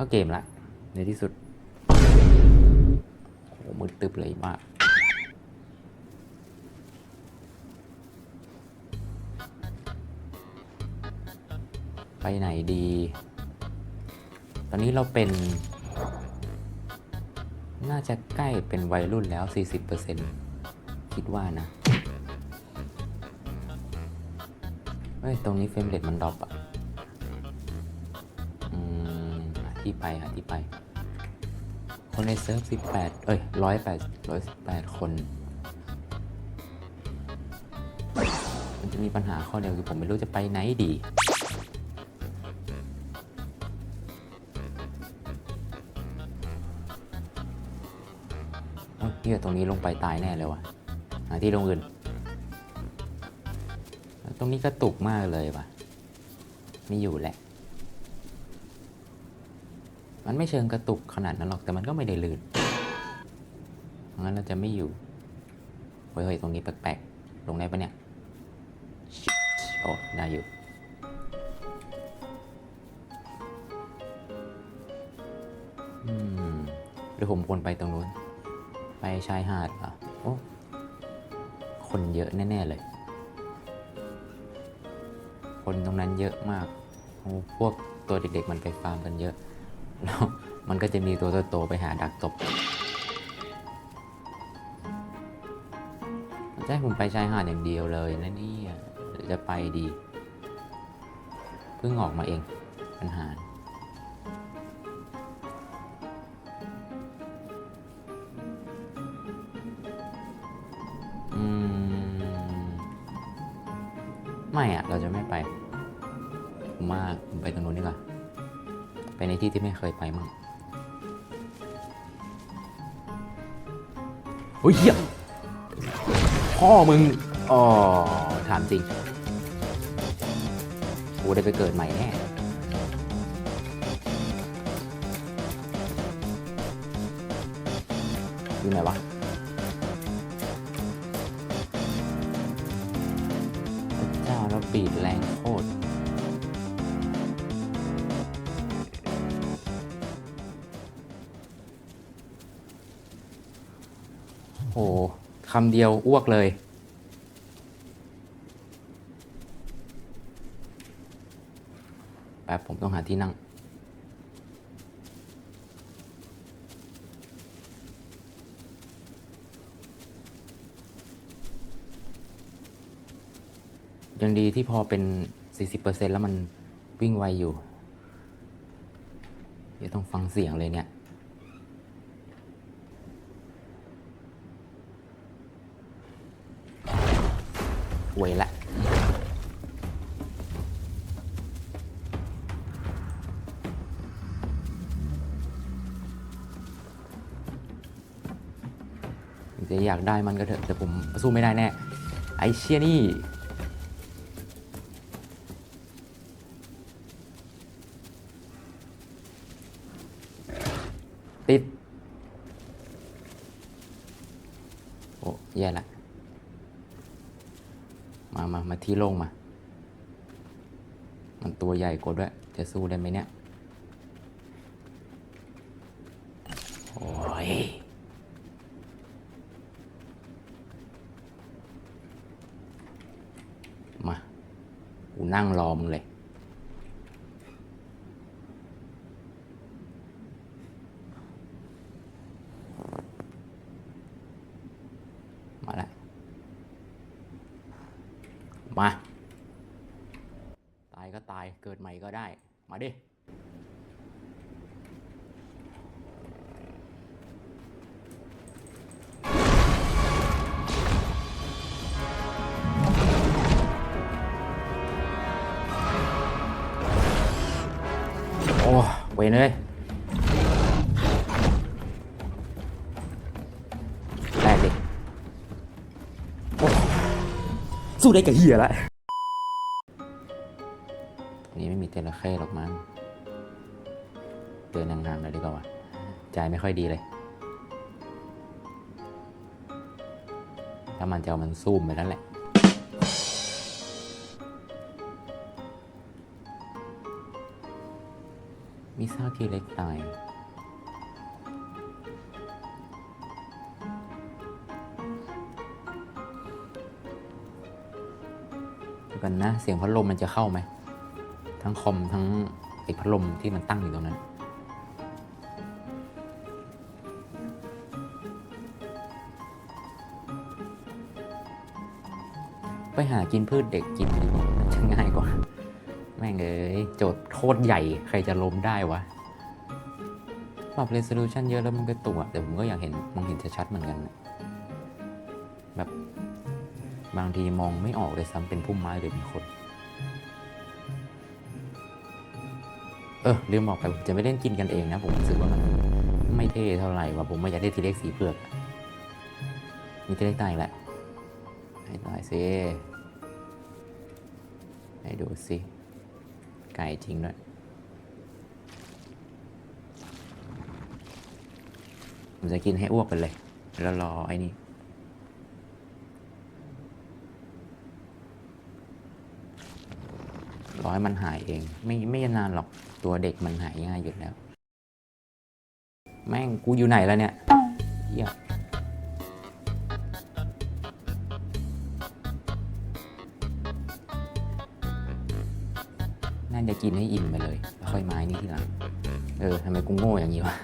เข้าเกมละในที่สุดโอ้มืดตึบเลยมากไปไหนดี ตอนนี้เราเป็น น่าจะใกล้เป็นวัยรุ่นแล้ว 40%คิดว่านะ เฮ้ย ตรงนี้เฟรมเรทมันดรอปอะ ที่ไปหาที่ไป คนในเซิร์ฟ18เอ้ย108 118คน มันจะมีปัญหาข้อเดียวคือผมไม่รู้จะไปไหนดีเอ้าเฮียตรงนี้ลงไปตายแน่เลยว่ะหาที่ลงอื่น ตรงนี้กระตุกมากเลยว่ะ ไม่อยู่แหละ มันไม่เชิงกระตุกขนาดนั้นหรอกแต่มันก็ไม่ได้ลื่นงั้นเราจะไม่อยู่เฮ้ยตรงนี้แปลกๆ ลงได้ปะเนี่ยโอ้ได้อยู่ อืมหรือผมควรไปตรงนู้น ไปชายหาดอะโอ้คนเยอะแน่ ๆ เลย คนตรงนั้นเยอะมาก พวกตัวเด็ก ๆ มันไปฟาร์มกันเยอะ แล้วมันก็จะมีตัวโตๆไปหาดักตบจะให้ผมไปชายหาดอย่างเดียวเลยนะนี่หรือจะไปดี เพิ่งออกมาเองปัญหาอืม ไม่อะเราจะไม่ไป มาผมไปตรงนู้นดีกว่า ไปในที่ที่ไม่เคยไปมั่งโอ้ยเหี้ยพ่อมึงอ๋อถามจริงกูได้ไปเกิดใหม่แน่อยู่ไหนวะพระเจ้าแล้วปีดแรงำเดียวอ้วกเลย แป๊บผมต้องหาที่นั่ง ยังดีที่พอเป็น 40%แล้วมันวิ่งไวอยู่ เดี๋ยวต้องฟังเสียงเลยเนี่ย หวยละจะอยากได้มันก็เถอะแต่ผมสู้ไม่ได้แน่ไอเชี่ยนี่ ติด โอ้แย่ละ มา มา มา ที่โล่งมา มันตัวใหญ่กว่าด้วย จะสู้ได้ไหมเนี่ย โอ้ย มา กูนั่งรอมึงเลย มาแล้ว มา ตายก็ตาย เกิดให ม่ก็ได้ มาดิโอ้เวนเลยแรกดิโอ้สู้ได้กับเฮียละ นี้ไม่มีเจรหรอกมั้งเดินห่างๆเลยดีกว่าวะใจไม่ค่อยดีเลย ถ้ามันจะเอามันซูมไปแล้วแหละมมีซาที่เล็กตายเดี๋ยวกันนะ เสียงพัดลมมันจะเข้าไหม ทั้งคอมทั้งไอ้พัดลมที่มันตั้งอยู่ตรงนั้น ไปหากินพืชเด็กกินดีกว่ามันจะง่ายกว่า แม่งเอ้ยโจทย์โคตรใหญ่ใครจะล้มได้วะปรับ resolution เยอะแล้วมันก็ตัวแต่ผมก็อยากเห็นมองเห็นชัดๆเหมือนกัน แบบบางทีมองไม่ออกเลยซ้ำเป็นพุ่มไม้หรือมีคน เออลืมบอกไปผมจะไม่เล่นกินกันเองนะ ผมรู้สึกว่ามันไม่เท่เท่าไหร่ว่าผมไม่อยากได้ทีเล็กสีเผือก มีทีเล็กตายแหละ ให้ตายสิให้ดูสิ ไก่จริงด้วยผมจะกินให้อ้วกไปเลย แล้วรอไอ้นี่ รอให้มันหายเอง ไม่ไม่นานหรอกตัวเด็กมันหายง่ายอยู่แล้ว แม่งกูอยู่ไหนแล้วเนี่ยเหี้ยน่าจะกินให้อิ่มไปเลยแล้วค่อยไม้นี่ทีหลัง เออทำไมกูโง่อย่างนี้วะ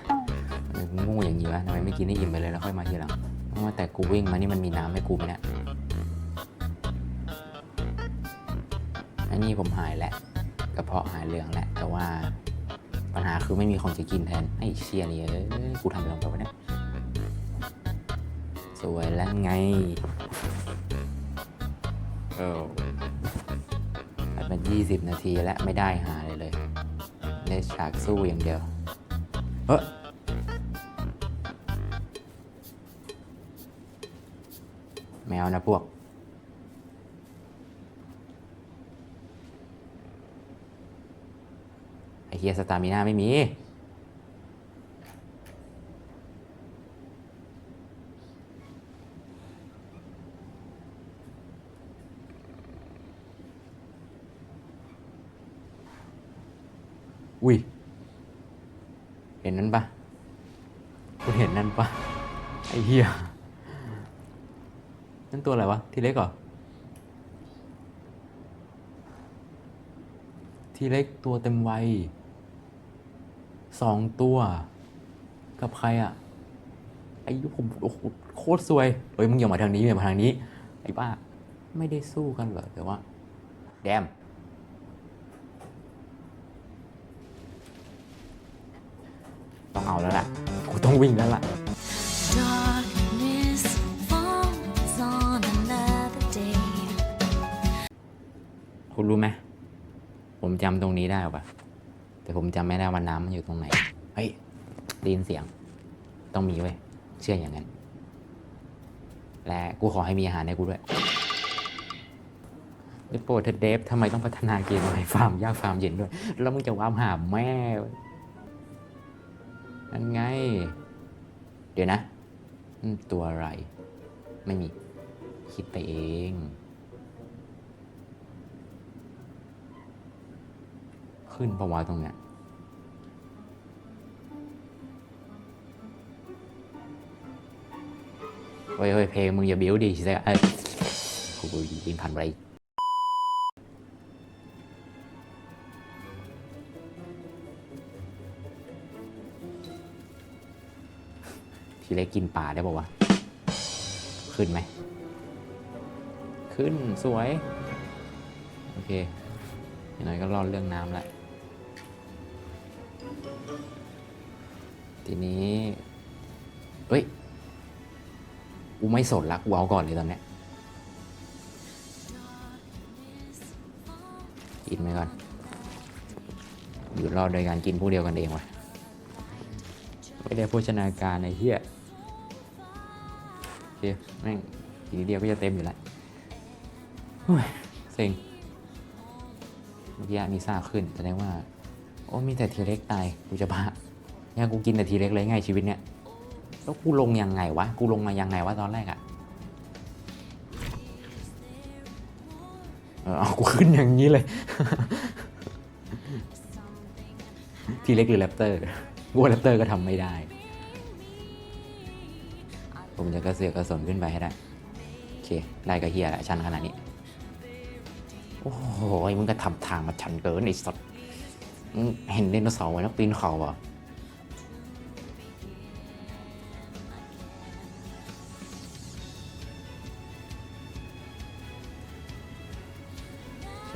ทำไมกูโง่อย่างนี้วะทำไมไม่กินให้อิ่มไปเลยแล้วค่อยมาทีหลังเพราะว่าแต่กูวิ่งมานี่มันมีน้ำให้กูไหมเนี่ย อันนี้ผมหายแล้วกระเพาะหายเหลืองแหละแต่ว่าปัญหาคือไม่มีของจะกินแทนไอ้เชียนี่เอ้ยกูทำอะไรลงไปวะเนี่ยสวยแล้วไงเออผ่านมา20นาทีแล้วไม่ได้หาเลยเลยเล่นฉากสู้อย่างเดียวเฮ้แมวนะพวก ไอ เฮียสตามิน่าไม่มี อุ้ย เห็นนั้นปะคุณเห็นนั่นปะไอ้เหี้ยนั่นตัวอะไรวะ ทีเล็กเหรอทีเล็กตัวเต็มวัย สองตัว กับใครอะไอ้ผมโอ้โหโคตรซวยเฮ้ยมึงอย่ามาทางนี้อย่ามาทางนี้ ไอ้บ้า ไม่ได้สู้กันเหรอแต่ว่าแดมต้องเอาแล้วล่ะกูต้องวิ่งแล้วล่ะ Darkness falls on another day. คุณรู้ไหม ผมจำตรงนี้ได้ปะ แต่ผมจำไม่ได้ว่าน้ำมันอยู่ตรงไหน เฮ้ยได้ยินเสียง ต้องมีเว้ย เชื่ออย่างนั้น และกูขอให้มีอาหารให้กูด้วยได้โปรดเธอเดฟทำไมต้องพัฒนาเกมอะไรฟาร์มยากฟาร์มเย็นด้วย แล้วมึงจะวามหาแม่เว้นั่นไง เดี๋ยวนะ ตัวอะไร ไม่มี คิดไปเองขึ้นประวาตรงเนี้ย เฮ้ยเฮ้ยเพลงมึงอย่าบิ้วดิสิเอ้ยกูยิงผ่านไปทีเล็กกินป่าได้ป่าวะ ขึ้นไหม ขึ้นสวย โอเคอย่างน้อยก็รอดเรื่องน้ำแล้วทีนี้ เฮ้ย กูไม่สนละกูเอาก่อนเลยตอนเนี้ยกินไปก่อน อยู่รอดโดยการกินผู้เดียวกันเองวะไม่ได้โภชนาการในเฮียโอเคแม่งทีนี้เดียวก็จะเต็มอยู่แล้วเฮ้ยเซ็งเมื่อกี้มีซ่าขึ้นแสดงว่า โอ้มีแต่ทีเล็กตายกูจะบ้าเนี่ยกูกินแต่ทีเล็กเลยไงชีวิตเนี่ย แล้วกูลงยังไงวะ กูลงมายังไงวะตอนแรกอะเออเอากูขึ้นอย่างนี้เลย ทีเล็กหรือแรปเตอร์กูว่าแรปเตอร์ก็ทำไม่ได้ ผมจะกระเสือกกระสนขึ้นไปให้ได้ โอเค ได้ก็เฮียแหละชันขนาดนี้ โอ้โหมึงก็ทำทางมาชันเกินไอ้สัตว์เห็นไดโนเสาร์ไหมนักปีนเขาอะ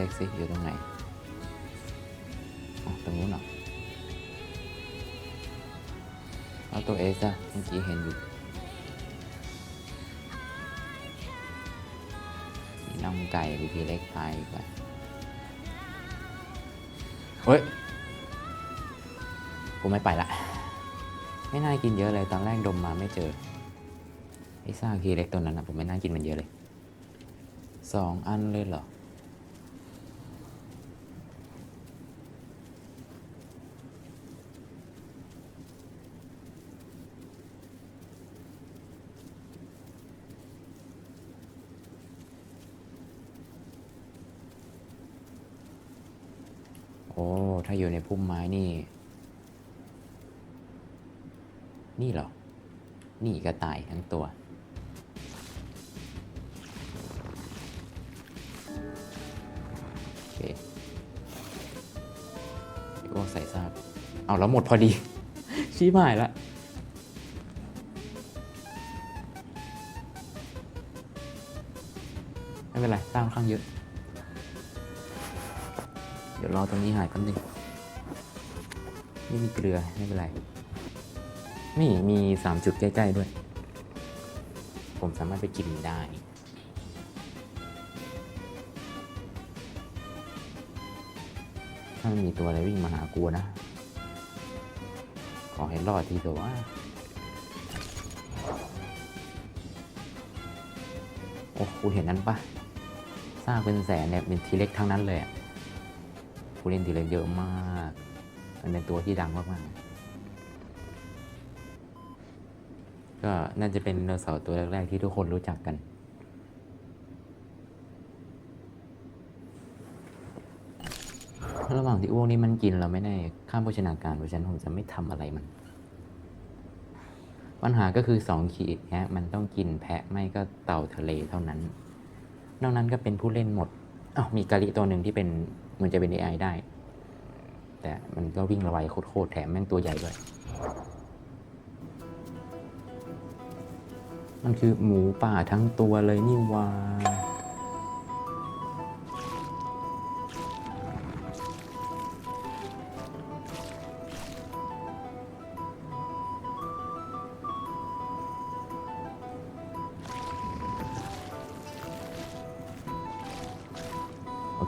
ช็คสิอยู่ตรงไหนตรงนู้นหรอเอาตัวเอสอะเมื่อกี้เห็นอยู่มีน่องไก่วีพีเล็กพายอีกว่าเฮ้ยกูไม่ไปละ ไม่น่ากินเยอะเลยตอนแรกดมมาไม่เจอไอ้ซ่าคีเล็กตัวนั้นนะผมไม่น่ากินมันเยอะเลยสองอันเลยเหรอ โอ้ถ้าอยู่ในพุ่มไม้นี่ นี่เหรอ นี่กระต่ายทั้งตัว โอเคอ้วกใส่ซาบเอาแล้วหมดพอดี ชี้หมายละไม่เป็นไรสร้างข้างเยอะ ยวรอตรงนี้หายแป๊บนึงนี่มีเกลือไม่เป็นไร นี่มีสามจุดใกล้ ๆ ด้วย ผมสามารถไปกินได้ ถ้ามันมีตัวอะไรวิ่งมาหากูนะ ขอให้รอดทีเถอะว่าโอ้กูเห็นนั้นปะสร้างเป็นแสนเนี่ยเป็นทีเล็กทั้งนั้นเลยอะ กูเล่นทีเล็กเยอะมาก มันเป็นตัวที่ดังมากๆ ก็น่าจะเป็นไดโนเสาร์ตัวแรกๆที่ทุกคนรู้จักกัน ระหว่างที่อ้วกนี่มันกินเราไม่ได้ข้ามโภชนาการเพราะฉะนั้นผมจะไม่ทำอะไรมัน ปัญหาก็คือสองขีดเนี้ยมันต้องกินแพะไม่ก็เต่าทะเลเท่านั้น นอกนั้นก็เป็นผู้เล่นหมดอ้าวมีกาลิตัวหนึ่งที่เป็น มันจะเป็น AI ได้ แต่มันก็วิ่งระไวโคตรๆแถมแม่งตัวใหญ่ด้วย มันคือหมูป่าทั้งตัวเลยนี่ว่า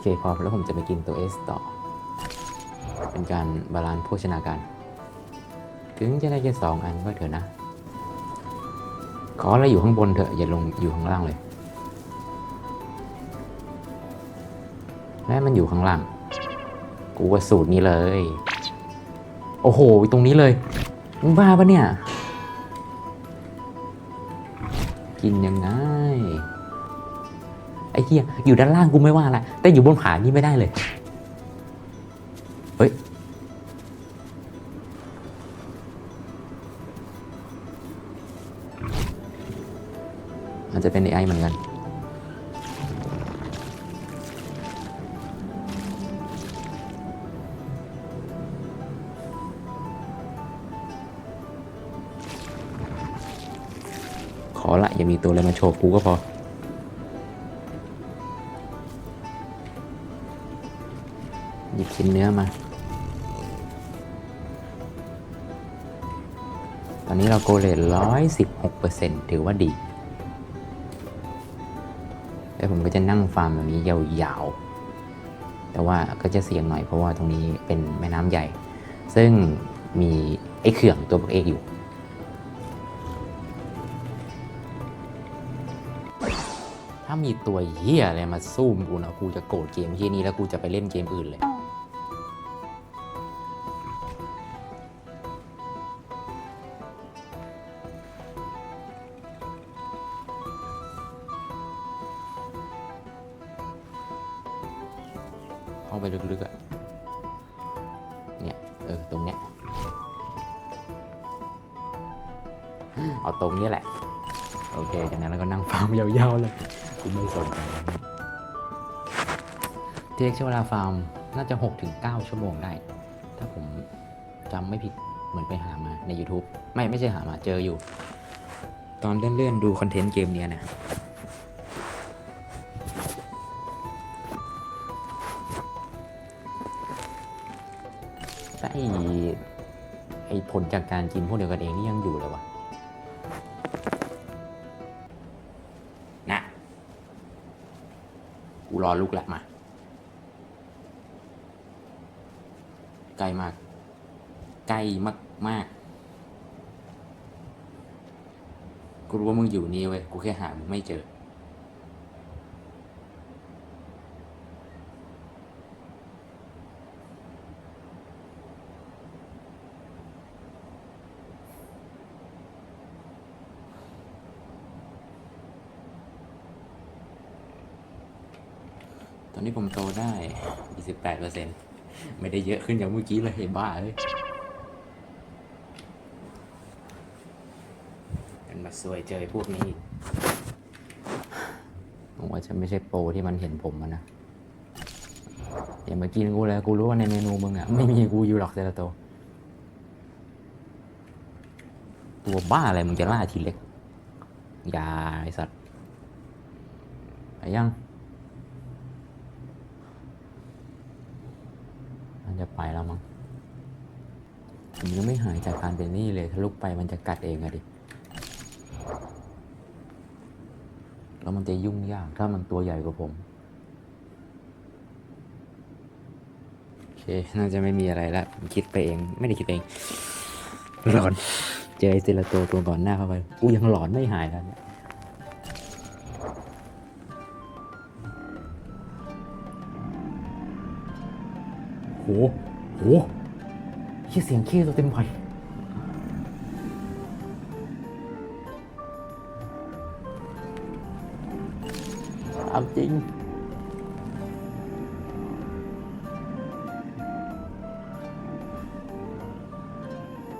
เคพอแล้วผมจะไปกินตัว S ต่อ เป็นการบาลานซ์โภชนาการ ถึงจะได้แค่สองอันก็เถอะนะ ขออะไรอยู่ข้างบนเถอะอย่าลงอยู่ข้างล่างเลย และมันอยู่ข้างล่าง กูว่าสูตรนี้เลย โอ้โห ตรงนี้เลยมึงบ้าปะเนี่ย กินยังไง ไอ้เหี้ยอยู่ด้านล่างกูไม่ว่าละแต่อยู่บนผานี่ไม่ได้เลยเฮ้ยอาจจะเป็น AI เหมือนกันขอละอย่ามีตัวอะไรมาโชว์กูก็พอ ชิ้นเนื้อมา ตอนนี้เราโกเลตร้อยสิบหกเปอร์เซ็นต์ถือว่าดี แล้วผมก็จะนั่งฟาร์มแบบนี้ยาวๆ แต่ว่าก็จะเสี่ยงหน่อยเพราะว่าตรงนี้เป็นแม่น้ำใหญ่ ซึ่งมีไอ้เขื่องตัวบักเอกอยู่ถ้ามีตัวเฮียอะไรมาสู้มกูนะ กูจะโกรธเกมเฮียนี้แล้วกูจะไปเล่นเกมอื่นเลย ยาวๆเลยกูไม่สนใจเทคใช้เวลาฟาร์มน่าจะ 6-9 ชั่วโมงได้ ถ้าผมจำไม่ผิดเหมือนไปหามาใน YouTube ไม่ไม่ใช่หามาเจออยู่ ตอนเลื่อนๆดูคอนเทนต์เกมเนี้ยนะแต่ไอ้ไอ้ผลจากการกินพวกเดียวกันเองนี่ยังอยู่เลยวะนะ รอลูกแหละมา ใกล้มาก ใกล้มากมากกูรู้ว่ามึงอยู่นี่เว้ย กูแค่หามึงไม่เจอ ต อนนี้ผมโตได้ 28เปอร์เซ็นไม่ได้เยอะขึ้นอย่างเมื่อกี้เลยบ้าเอ้ยมันมาซวยเจอพวกนี้ผมว่าจะไม่ใช่โปรที่มันเห็นผมอะนะอย่ามากินกูเลยกูรู้ว่าในเมนูมึงอะไม่มีกูอยู่หรอกเซราโต ตัวบ้าอะไรมึงจะล่าทีเล็ก อย่าไอสัตว์ไปยัง มันจะไปแล้วมั้งผมยังไม่หายจากการเป็นนี้เลย ถ้าลุกไปมันจะกัดเองอะดิ แล้วมันจะยุ่งยาก ถ้ามันตัวใหญ่กว่าผม โอเค น่าจะไม่มีอะไรแล้วผมคิดไปเอง ไม่ได้คิดเอง หลอน เจอไอเซลาโตตัวก่อนหน้าเข้าไป กูยังหลอนไม่หายแล้วเนี่ย โหโหเฮียเสียงเข้ตัวเต็มไปเอาจริง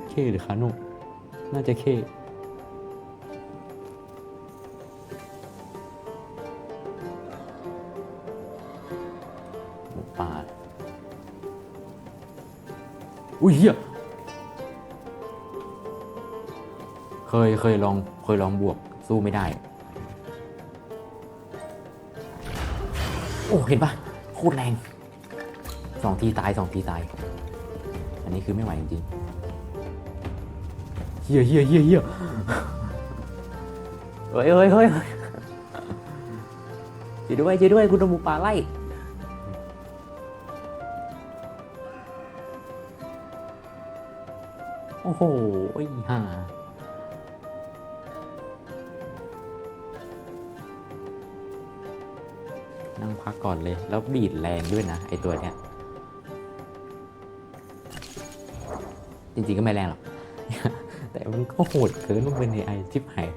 เคหรือคานุน่าจะเค อุ้ยเฮียเคยเคยลองเคยลองบวกสู้ไม่ได้ โอ้ เห็นปะโคตรแรงสองทีตายสองทีตาย อันนี้คือไม่ไหวจริงๆเฮียเฮียเฮียเฮียเฮ้ยเฮ้ยเฮ้ยช่วยด้วยช่วยด้วยคุณโดนหมูป่าไล่ อ้โหไอ้ห่านั่งพักก่อนเลย แล้วบีดแรงด้วยนะ ไอตัวเนี้ย จริงๆก็ไม่แรงหรอก แต่มันก็โหดเกินมันเป็นไอชิปหาย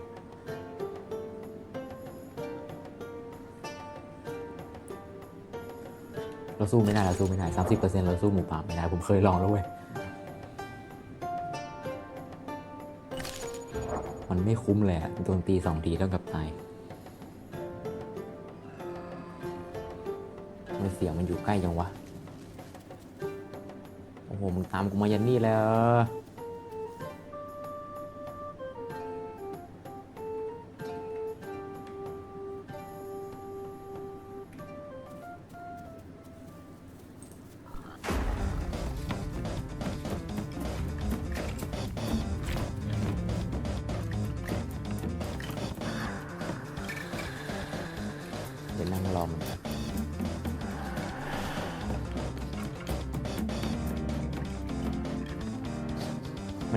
เราสู้ไม่ได้เราสู้ไม่ได้สามสิบเปอร์เซ็นต์เราสู้หมูป่าไม่ได้ ผมเคยลองแล้วเว้ย ไม่คุ้มเลยอะโดนตีสองทีแล้วกับตายมันเสียงมันอยู่ใกล้จังวะ โอ้โห มึงตามกูมายันนี่แล้ว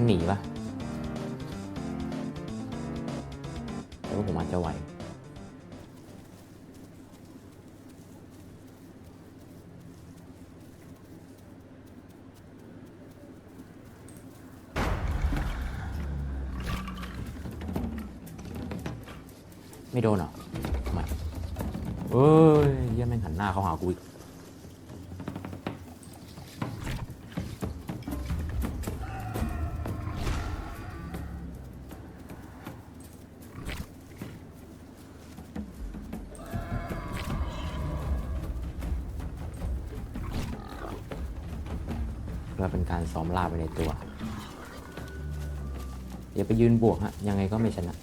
หนีปะแต่ว่าผมอาจจะไหวไม่โดนเหรอทำไมเอ้ยเหี้ยังแม่งหันหน้าเข้าหากูอีก ลาไปในตัวอย่าไปยืนบวกฮะ ยังไงก็ไม่ชนะ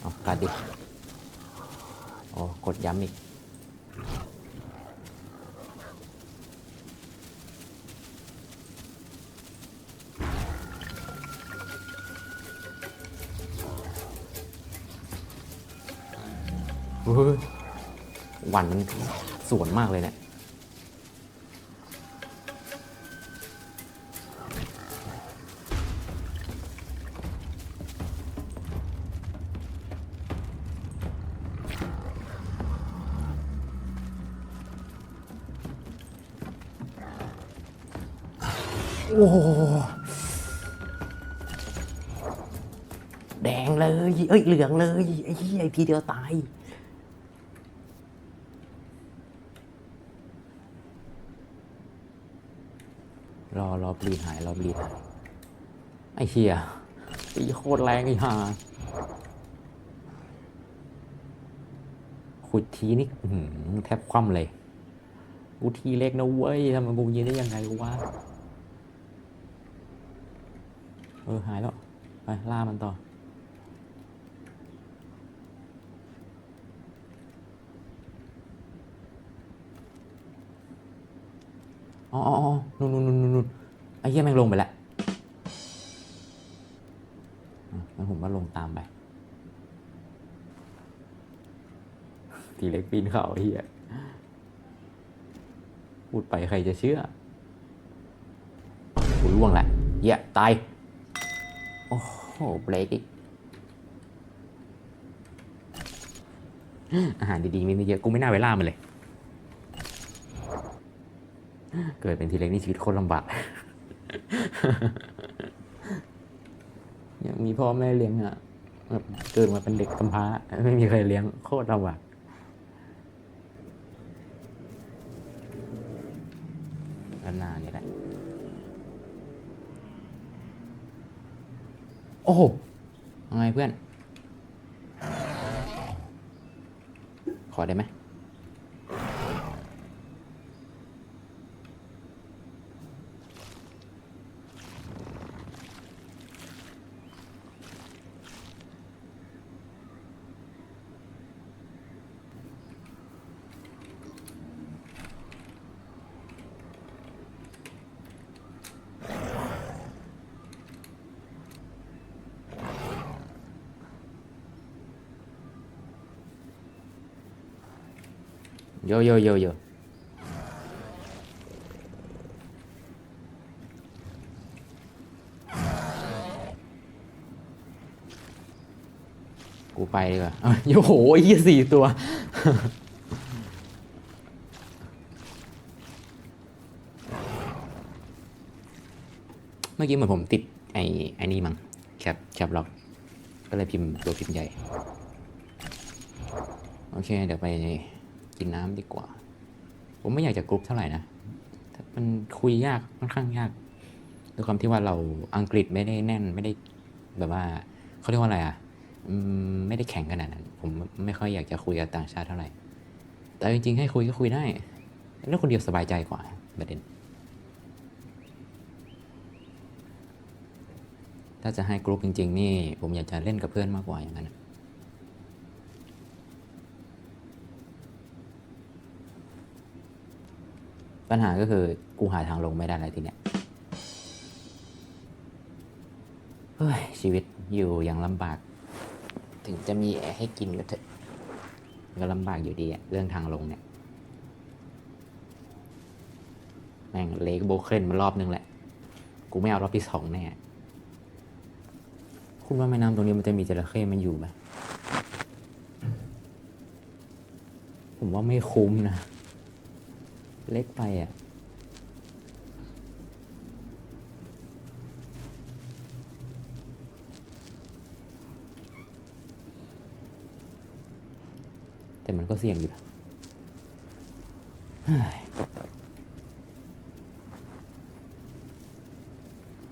เอากัดดิโอ้กดย้ำอีกเฮ้ย หวันมันสวนมากเลยเนี่ยโอ้โหแดงเลย เอ้ย เหลืองเลย ไอ้เหี้ยไอ้ทีเดียวตาย ร อบลีดหายรอบลีดหายไอ้เหี้ยตีโคตรแรงไอ้ห่าขุดทีนี้แทบคว่ำเลยกูทีเล็กนะเว้ยทำไมกูยิงได้ยังไงวะเออหายแล้ว ไป ล่ามันต่อ อ๋ออ๋อนู่นนู่นนู่นนู่น อ้เหี้ยแม่งลงไปแล้วงั้นผมว่าลงตามไป ทีเล็กปีนเขาไอ้เหี้ยพูดไปใครจะเชื่อกูล่วงแหละเหี้ยตาย โอ้โหเบรกอีก อาหารดีๆมีไม่เยอะ กูไม่น่าไปล่ามันเลย เกิดเป็นทีเล็กนี่ชีวิตโคตรลำบาก ยังมีพ่อแม่เลี้ยงอะแบบเกิดมาเป็นเด็กกำพร้า ไม่มีใครเลี้ยงโคตรลำบากด้านนานี่แหละ โอ้โหยังไงเพื่อน ขอได้ไหม โยโยโยโยกูไปดีกว่าเอ้ยโอ้โหไอ้เหี้ยสี่ตัว เมื่อกี้เหมือนผมติดไอ้ไอ้นี่มั้งแคปแคปล็อก ก็เลยพิมพ์ตัวพิมพ์ใหญ่ โอเค เดี๋ยวไป กินน้ำดีกว่า ผมไม่อยากจะกรุ๊ปเท่าไหร่นะ มันคุยยากค่อนข้างยากด้วยความที่ว่าเราอังกฤษไม่ได้แน่นไม่ได้แบบว่าเขาเรียกว่าอะไรอะไม่ได้แข็งขนาดนั้น ผมไม่ค่อยอยากจะคุยกับต่างชาติเท่าไหร่ แต่จริงๆให้คุยก็คุยได้ แล้วคนเดียวสบายใจกว่าประเด็น ถ้าจะให้กรุ๊ปจริง ๆ นี่ ผมอยากจะเล่นกับเพื่อนมากกว่าอย่างนั้น ปัญหาก็คือกูหาทางลงไม่ได้แล้วทีเนี้ยเฮ้ยชีวิตอยู่อย่างลำบาก ถึงจะมีแอร์ให้กินก็เถอะก็ลำบากอยู่ดีอะเรื่องทางลงเนี่ยแม่งเลกโบเคนมารอบนึงแหละ กูไม่เอารอบที่สองแน่คุณว่าแม่น้ำตรงนี้มันจะมีจระเข้มันอยู่ไหมผมว่าไม่คุ้มนะ เล็กไปอะแต่มันก็เสี่ยงอยู่เฮ้ย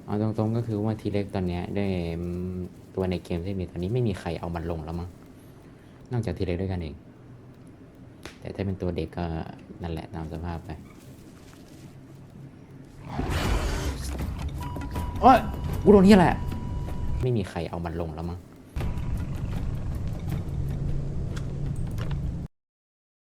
เอาตรงๆก็คือว่าทีเล็กตอนเนี้ยได้ตัวในเกมที่มีตอนนี้ไม่มีใครเอามันลงแล้วมั้ง นอกจากทีเล็กด้วยกันเอง แต่ถ้าเป็นตัวเด็กก็นั่นแหละตามสภาพไปโอ้ยกูโดนที่แหละ ไม่มีใครเอามันลงแล้วมั้ง